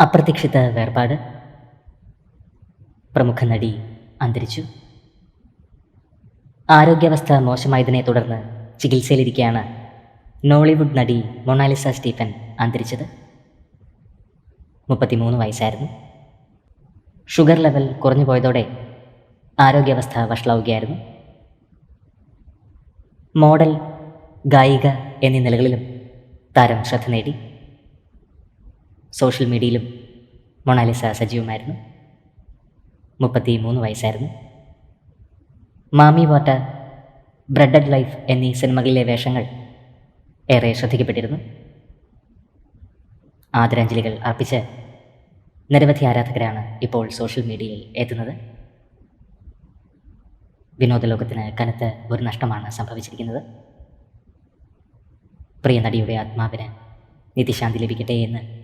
അപ്രതീക്ഷിത വേർപാട്. പ്രമുഖ നടി അന്തരിച്ചു. ആരോഗ്യാവസ്ഥ മോശമായതിനെ തുടർന്ന് ചികിത്സയിലിരിക്കെയാണ് നോളിവുഡ് നടി മൊണാലിസ സ്റ്റീഫൻ അന്തരിച്ചത്. മുപ്പത്തിമൂന്ന് വയസ്സായിരുന്നു. ഷുഗർ ലെവൽ കുറഞ്ഞു പോയതോടെ ആരോഗ്യാവസ്ഥ വഷളാവുകയായിരുന്നു. മോഡൽ ഗായിക എന്നീ നിലകളിലും താരം ശ്രദ്ധ നേടി. സോഷ്യൽ മീഡിയയിലും മൊണാലിസ സജീവമായിരുന്നു. മുപ്പത്തി മൂന്ന് വയസ്സായിരുന്നു. മാമി വാട്ട ബ്രെഡഡ് ലൈഫ് എന്നീ സിനിമകളിലെ വേഷങ്ങൾ ഏറെ ശ്രദ്ധിക്കപ്പെട്ടിരുന്നു. ആദരാഞ്ജലികൾ അർപ്പിച്ച് നിരവധി ആരാധകരാണ് ഇപ്പോൾ സോഷ്യൽ മീഡിയയിൽ എത്തുന്നത്. വിനോദലോകത്തിന് കനത്ത ഒരു നഷ്ടമാണ് സംഭവിച്ചിരിക്കുന്നത്. പ്രിയ നടിയുടെ ആത്മാവിന് നിത്യശാന്തി ലഭിക്കട്ടെ എന്ന്